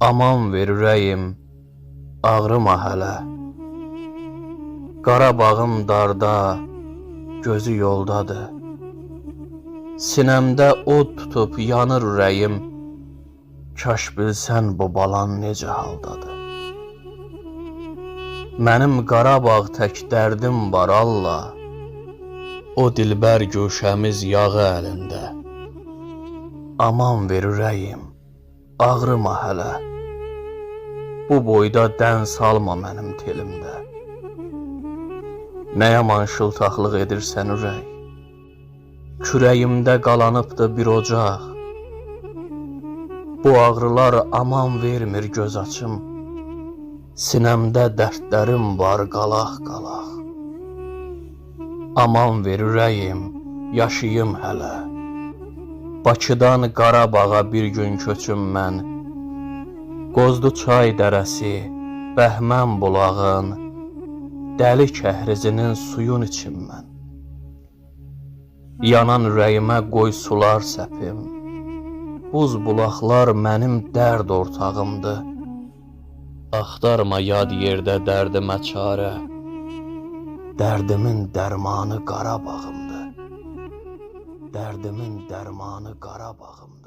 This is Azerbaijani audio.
Aman ver ürəyim, ağrıma hələ. Qarabağım darda, gözü yoldadır. Sinəmdə od tutub yanır ürəyim. Kaş bilsən bu balan necə haldadır. Mənim Qarabağ tək dərdim var Allah. O dilbər güşəmiz yağı əlində. Aman ver ürəyim, ağrıma hələ. Bu boyda dən salma mənim telimdə. Nə yaman şıltaqlıq edirsən ürək. Kürəyimdə qalanıbdı bir ocaq. Bu ağrılar aman vermir göz açım. Sinəmdə dərdlərim var qalaq-qalaq. Aman ver ürəyim, yaşayım hələ. Bakıdan Qarabağa bir gün köçüm mən. Qozdu çay dərəsi, Bəhmən bulağın, Dəli kəhrizinin suyun içim mən. Yanan ürəyimə qoy sular səpim. Buz bulaqlar mənim dərd ortağımdır. Axtarma yad yerdə dərdimə çarə. Dərdimin dərmanı Qarabağımdır. Dərdimin dərmanı Qarabağımdır.